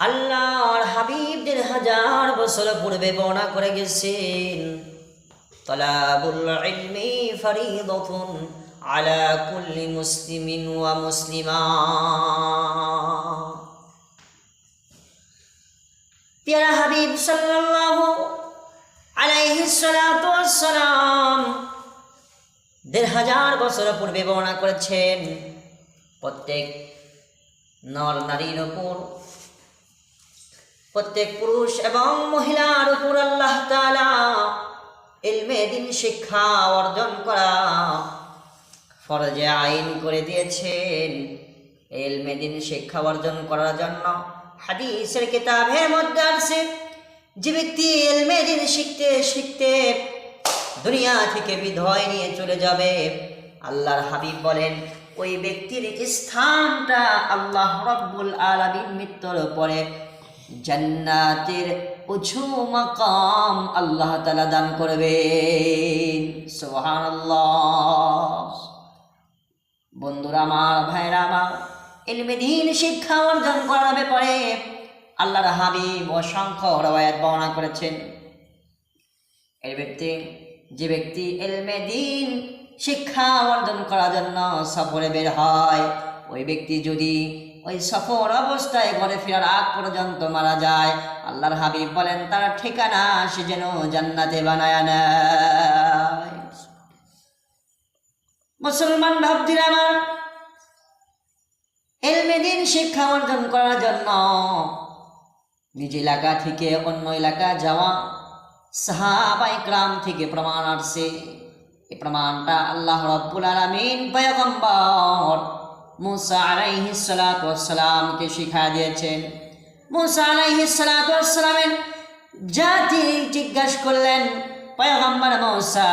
আল্লাহর হাবিবদের হাজার বছর পূর্বে বর্ণনা করে গেছেন, তলাবুল ইলমি ফরিদতুন আলা কুল্লি মুসলিমিন ওয়া মুসলিমা। পেয়ারা হাবিব সাল্লাল্লাহু আলাইহি সালাতু ওয়াসসালাম দেড় হাজার বছর পূর্বে বর্ণনা করেছেন, প্রত্যেক নর নারীর উপর প্রত্যেক পুরুষ এবং মহিলার উপর আল্লাহ ইলমে দিন শিক্ষা অর্জন করা ফরজে আইন করে দিয়েছেন। ইলমে দিন শিক্ষা অর্জন করার জন্য হাদিসের কিতাবের মধ্যে আছে, যে ব্যক্তি ইলমে দিন শিখতে শিখতে দুনিয়া থেকে বিধয় নিয়ে চলে যাবে। আল্লাহর হাবিব বলেন, ওই ব্যক্তির স্থানটা আল্লাহ রব্বুল আলামিন মৃত্যুর পরে জান্নাতের উঁচু মাকাম আল্লাহ তালা দান করবেন। সুবহানাল্লাহ। বন্ধুরা আমার ভাইরা আমার এলমেদিন শিক্ষা অর্জন করার ব্যাপারে আল্লাহর হাবিব অসংখ্য রবায়াত বর্ণনা করেছেন। এর ব্যক্তি, যে ব্যক্তি এলমে দিন শিক্ষা অর্জন করার জন্য সফরে বের হয়, ওই ব্যক্তি যদি ওই সফর অবস্থায় ঘরে ফেরার আগ পর্যন্ত মারা যায়। আল্লাহর হাবিব বলেন, তার ঠিকানা সে যেন জান্নাতে বানায় নেয়। মুসলমান ভাবদিন আমার, এলমে দিন শিক্ষা অর্জন করার জন্য নিজ এলাকা থেকে অন্য এলাকা যাওয়া সাহাবাই গ্রাম থেকে প্রমাণ আসছে এই প্রমাণটা আল্লাহ রব্বুল আলমিন পয়গম্বর মুসা আলাইহি সালাতামকে শিখা দিয়েছেন। মুসা আলাইহি সালাতামের জাতি জিজ্ঞাসা করলেন, পয়গম্বর মৌসা,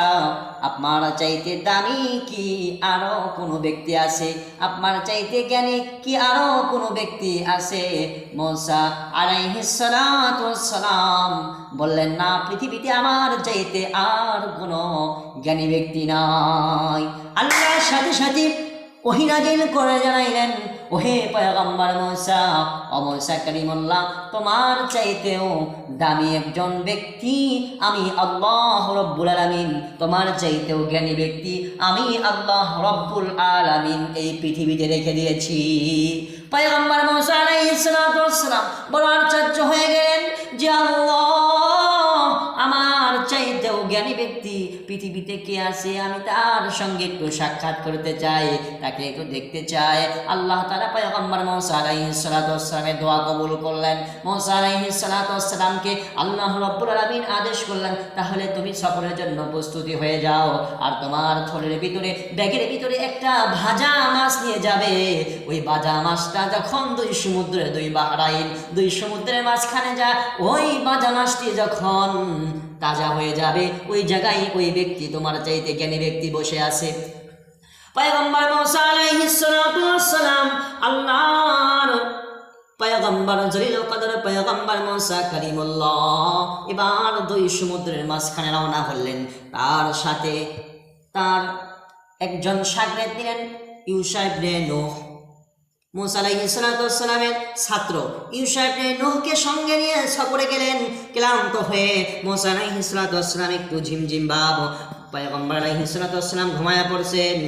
আপনার চাইতে দামি কি আরও কোনো ব্যক্তি আছে? আপনার চাইতে জ্ঞানী কি আরও কোনো ব্যক্তি আছে? মৌসা আলাইহিস সালাম বললেন, না, পৃথিবীতে আমার চাইতে আর কোনো জ্ঞানী ব্যক্তি নাই। আল্লাহর সাথে সাথে ওহিনাজিল করে জানাইলেন, ওহে পয়গম্বর মৌসা অমৌসা করিমুল্লাহ তোমার চাইতেও দামি একজন ব্যক্তি, আমি আল্লাহ রব্বুল আলামিন, তোমার চাইতেও জ্ঞানী ব্যক্তি, আমি আল্লাহ রব্বুল আলামিন এই পৃথিবীতে রেখে দিয়েছি। পয়গম্বর মৌসা সালাতু ওয়াসসালাম বড় আশ্চর্য হয়ে গেলেন যে আল্লাহ জ্ঞানী ব্যক্তি পৃথিবীতে কে আছে আমি তার সঙ্গে একটু সাক্ষাৎ করতে চাই, তাকে একটু দেখতে চাই। আল্লাহ তালা পয়গম্বর মৌসা আলাইহিস সালামের দোয়া কবুল করলেন। মৌসা সালামকে আল্লাহ রব্বুল আলমিন আদেশ করলেন, তাহলে তুমি সফরের জন্য প্রস্তুতি হয়ে যাও, আর তোমার থলের ভিতরে, ব্যাগের ভিতরে একটা ভাজা মাছ নিয়ে যাবে। ওই ভাজা মাছটা যখন দুই সমুদ্রে দুই বাহরাইন, দুই সমুদ্রের মাঝখানে যা ওই ভাজা মাছটি যখন তাজা হয়ে যাবে। ওই জায়গায় ওই ব্যক্তি তোমার চাইতে জ্ঞানী ব্যক্তি বসে আছে। পয়গম্বর মুসা আলাইহিস আল্লাহর পয়গম্বর জলিল কদর পয়গম্বর মুসা করিমুল্লাহ এবার দুই সমুদ্রের মাঝখানে রওনা হলেন। তার সাথে তার একজন সাগরেদ দিলেন ইউসা ইবনে নূহ মুসা আলাইহিসসালামের ছাত্র। ইউসা ইবনে নূহকে সঙ্গে নিয়ে সফরে গেলেন, ক্লান্ত হয়ে মুসা আলাইহিসসালাম একটু ঝিমঝিম ভাব। পয়গম্বর আলাইহিসসালাম ঘুমায়া পড়ছেন,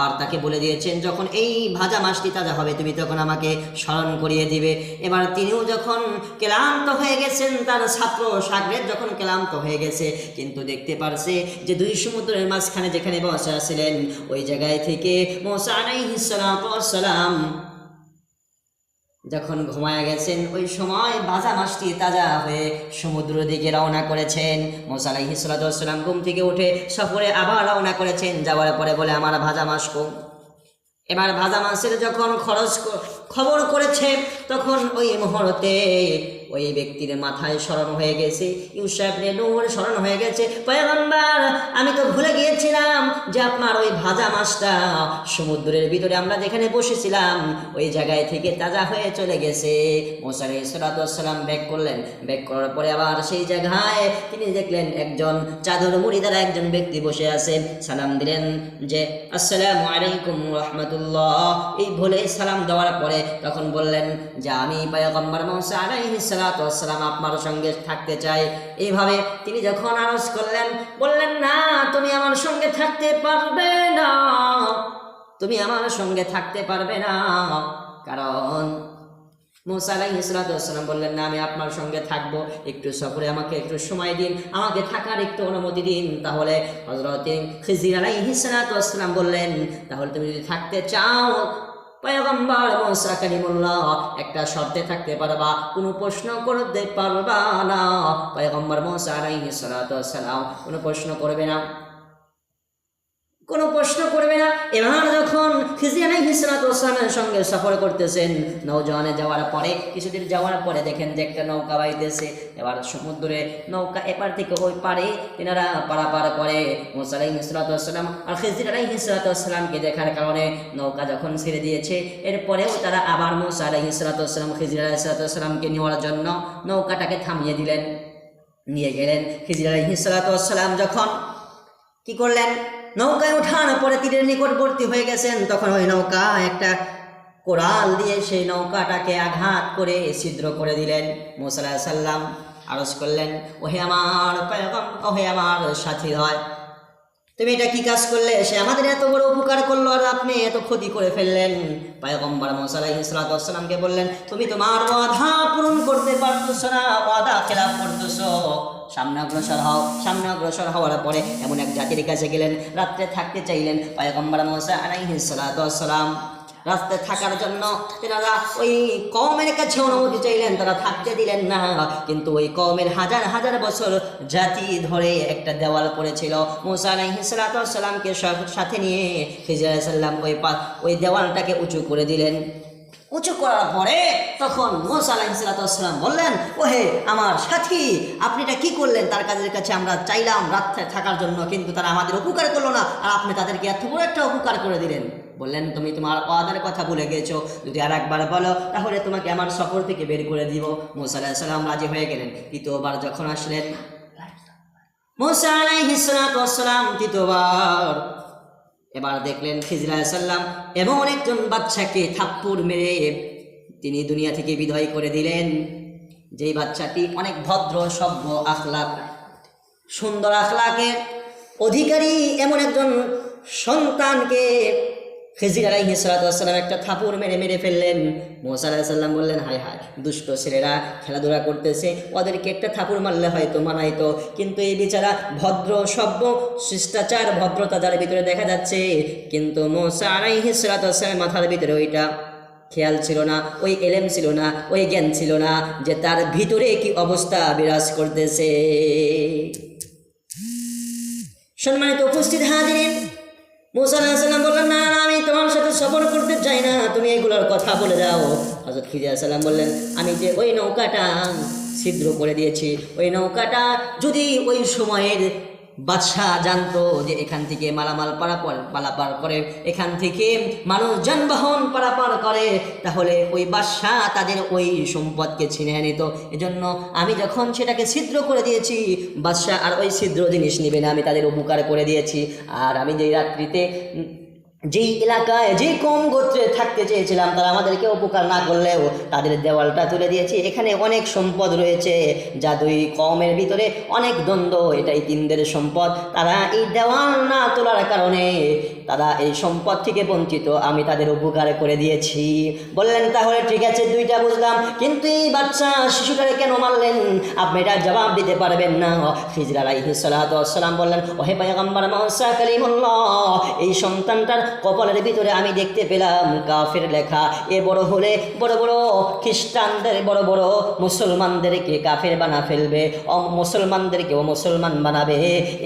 আর তাকে বলে দিয়েছেন, যখন এই ভাজা মাছটি তাজা হবে, তুমি তখন আমাকে স্মরণ করিয়ে দিবে। এবার তিনিও যখন ক্লান্ত হয়ে গেছেন, তার ছাত্র সাগরের যখন ক্লান্ত হয়ে গেছে, কিন্তু দেখতে পারছে যে দুই সমুদ্রের মাঝখানে যেখানে বসে আছিলেন, ওই জায়গায় থেকে মোসা আলাইহিসসালাম যখন ঘুমায়া গেছেন, ওই সময় বাজা মাছটি তাজা হয়ে সমুদ্র দিকে রওনা করেছেন। মোসালাই হিসালাম ঘুম থেকে উঠে সফরে আবার রওনা করেছেন। যাওয়ার পরে বলে, আমার ভাজা মাছ কম এবার ভাজা মাছের যখন খরচ খবর করেছে, তখন ওই মুহূর্তে ওই ব্যক্তির মাথায় স্মরণ হয়ে গেছে। ইউসাফ নূর স্মরণ হয়ে গেছে। পয়গম্বর, আমি তো ভুলে গিয়েছিলাম যে আপনার ওই ভাজা মাছটা সমুদ্রের ভিতরে আমরা যেখানে বসেছিলাম, ওই জায়গায় থেকে তাজা হয়ে চলে গেছে। মোসারি সালাতাম ব্যাক করলেন। ব্যাক করার পরে আবার সেই জায়গায় তিনি দেখলেন একজন চাদর মুড়ি দ্বারা একজন ব্যক্তি বসে আছে। সালাম দিলেন যে, আসসালামু আলাইকুম রহমতুল্লাহ। এই বলে সালাম দেওয়ার পরে তখন বললেন যে, আমি পয়গম্বর মৌসা আলাইহি সালাম আপনার সঙ্গে থাকতে চাই। এইভাবে তিনি যখন আরজ করলেন, বললেন, না, তুমি আমার সঙ্গে থাকতে পারবে না। তুমি আমার সঙ্গে থাকতে পারবে না। কারণ মুসা আলাইহি সালাম বললেন, না, আমি আপনার সঙ্গে থাকব। একটু সফরে আমাকে একটু সময় দিন। আমাকে থাকার একটু অনুমতি দিন। তাহলে হজরত খিজির আলাইহি সালাম বললেন, তাহলে তুমি যদি থাকতে চাও পয়গম্বর মুসা কালিমুল্লাহ, একটা শর্তে থাকতে পারবা, কোনো প্রশ্ন করতে পারবা না। পয়গম্বর মুসা আলাইহি সালাম কোনো প্রশ্ন করবে না। কোনো প্রশ্ন করবে না। এবার যখন খিজিয়ানাই হিসরাতের সঙ্গে সফর করতেছেন নৌজওয়ানে যাওয়ার পরে, কিছুদিন যাওয়ার পরে দেখেন যে একটা নৌকা বাইতেছে। এবার সমুদ্রে নৌকা এপার থেকে ওই পারে তেনারা পারাপার করে মোসালাই হিসরাতাম আর খিজিরাই হিসরাতামকে দেখার কারণে নৌকা যখন ছেড়ে দিয়েছে, এরপরেও তারা আবার মোসালাই হিসরাতাম খিজিরা হিসরাতামকে নেওয়ার জন্য নৌকাটাকে থামিয়ে দিলেন। নিয়ে গেলেন খিজির খিজিরাই হিসরাতাম যখন কি করলেন? নৌকায় উঠানোর পরে তীরের নিকটবর্তী হয়ে গেছেন। তখন ওই নৌকা একটা কোরাল দিয়ে সেই নৌকাটাকে আঘাত করে ছিদ্র করে দিলেন। মোসাল্লাহ সাল্লাম আরজ করলেন, ওহে আমার ওহে আমার সাথী হয়, তুমি এটা কি কাজ করলে? সে আমাদের এত বড় উপকার করল আর আপনি এত ক্ষতি করে ফেললেন। পায়গম্বর মোসালাই ইসলাতামকে বললেন, তুমি তোমার ওয়াদা পূরণ করতে পারতেছো না ওয়াদা খেলাপ করতেছো। সামনে অগ্রসর হও, সামনে অগ্রসর হওয়ার পরে এমন এক জাতির কাছে গেলেন, রাত্রে থাকতে চাইলেন পায়গম্বর মোসা আলাইহি সালাম রাস্তায় থাকার জন্য তেনারা ওই কমের কাছে অনুমতি চাইলেন, তারা থাকতে দিলেন না। কিন্তু ওই কমের হাজার হাজার বছর জাতি ধরে একটা দেওয়াল পড়েছিল। মুসা আলাইহিসালামকে সাথে নিয়ে খিজির সাল্লাম ওই ওই দেওয়ালটাকে উঁচু করে দিলেন। উঁচু করার পরে তখন মোসা আলাইসালাম বললেন, ওহে আমার সাথী, আপনি এটা কি করলেন? তার কাজের কাছে আমরা চাইলাম রাত্রে থাকার জন্য, কিন্তু তারা আমাদের উপকার করল না, আর আপনি তাদেরকে এত বড় একটা উপকার করে দিলেন। বললেন, তুমি তোমার ওয়াদার কথা ভুলে গেছো। যদি আর একবার বলো, তাহলে তোমাকে আমার সফর থেকে বের করে দিব। মোসা আলাহিসাল্লাম রাজি হয়ে গেলেন। দ্বিতীয়বার যখন আসলেন, মোসা আলাইহিসালাম তৃতীয়বার এবার দেখলেন খিজরা সাল্লাম এমন একজন বাচ্চাকে থাপ্পুর মেরে তিনি দুনিয়া থেকে বিদায় করে দিলেন। যেই বাচ্চাটি অনেক ভদ্র, সভ্য আখলাক, সুন্দর আখলাকের অধিকারী এমন একজন সন্তানকে খেজির আলাই হিসরাতাম একটা থাপুর মেরে মেরে ফেললেন। মোসা আলাহিসাল্লাম বললেন হায় হায় দুষ্ট ছেলেরা খেলাধুলা করতেছে ওদেরকে একটা থাপুর মারলে হয়তো মানাইতো। কিন্তু এই বিচারা ভদ্র সভ্য শিষ্টাচার ভদ্রতা যার ভিতরে দেখা যাচ্ছে কিন্তু মোসা আলাই হিসরাতামের মাথার ভিতরে ওইটা খেয়াল ছিল না ওই এলেম ছিল না ওই জ্ঞান ছিল না যে তার ভিতরে কি অবস্থা বিরাজ করতেছে। সম্মানিত উপস্থিত হাজিরিন মোসা আলাহিসাল্লাম বললেন না না, সফর করতে চাই না, তুমি এগুলোর কথা বলে যাও হজরত খিজিয়া সাল্লাম বললেন, আমি যে ওই নৌকাটা ছিদ্র করে দিয়েছি, ওই নৌকাটা যদি ওই সময়ের বাদশাহ জানতো যে এখান থেকে মালামাল পারাপার পারাপার করে, এখান থেকে মানুষ যানবাহন পারাপার করে, তাহলে ওই বাদশাহ তাদের ওই সম্পদকে ছিনে নিত। এজন্য আমি যখন সেটাকে ছিদ্র করে দিয়েছি, বাদশাহ আর ওই ছিদ্র জিনিস নিবে না, আমি তাদের উপকার করে দিয়েছি। আর আমি যেই রাত্রিতে যেই এলাকায় যে কম গোত্রে থাকতে চেয়েছিলাম, তারা আমাদেরকে উপকার না করলেও তাদের দেওয়ালটা তুলে দিয়েছি। এখানে অনেক সম্পদ রয়েছে, যা দুই কমের ভিতরে অনেক দ্বন্দ্ব, এটাই তিনদের সম্পদ। তারা এই দেওয়াল না তোলার কারণে তারা এই সম্পদ থেকে বঞ্চিত, আমি তাদের উপকার করে দিয়েছি। বললেন, তাহলে ঠিক আছে, দুইটা বুঝলাম। কিন্তু এই বাচ্চা শিশুটাকে কেন মারলেন? আপনি এটার জবাব দিতে পারবেন না। ফিজর আলাইহিসালাম বললেন, ওহে পায়গম্বর মহসা কালিমুল্লাহ, এই সন্তানটার কপালের ভিতরে আমি দেখতে পেলাম, কাফের লেখা, এ বড় হলে বড় বড় খ্রিস্টানদের, বড় বড় মুসলমানদেরকে কাফের বানা ফেলবে মুসলমানদেরকে ও মুসলমান বানাবে।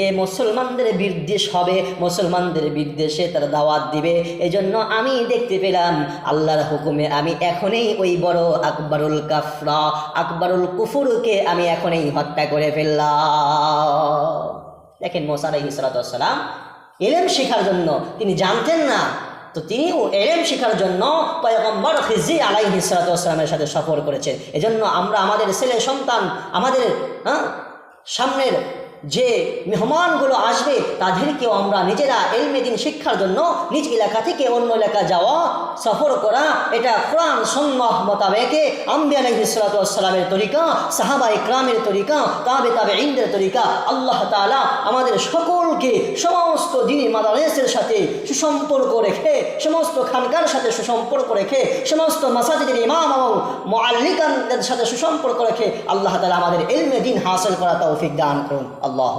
এ মুসলমানদের বিদ্বেষ হবে, মুসলমানদের বিদ্বেষে তার দাওয়াত দিবে। এজন্য আমি দেখতে পেলাম, আল্লাহর হুকুমে আমি এখনই ওই বড় আকবরুল কাফরা, আকবরুল কুফুরকে আমি এখনই হত্যা করে ফেললাম। দেখেন মোসা আলাইহিসালাম এলেম শেখার জন্য, তিনি জানতেন না। তো তিনি এলেম শেখার জন্য পয়গম্বর খিজি আলাই হিসালামের সাথে সফর করেছেন। এজন্য আমরা আমাদের ছেলে সন্তান, আমাদের হ্যাঁ সামনের যে মেহমানগুলো আসবে তাদেরকেও আমরা নিজেরা এলমে দিন শিক্ষার জন্য নিজ এলাকা থেকে অন্য এলাকা যাওয়া, সফর করা, এটা কোরআন সন্ন্যাহ মোতাবেকে আম্বিয়া নহিসালামের তরিকা, সাহাবা ইকরামের তরিকা, তাবে তাবে ইন্দের তরিকা, আল্লাহ তালা আমাদের সকলকে সমস্ত দিন মাদারেসের সাথে সুসম্পর্ক রেখে, সমস্ত খানকার সাথে সুসম্পর্ক রেখে, সমস্ত মাসাজিদের ইমাম এবং মোয়াল্লিকানদের সাথে সুসম্পর্ক রেখে আল্লাহ তালা আমাদের এলমে দিন হাসিল করা তৌফিক দান করুন। আল্লাহ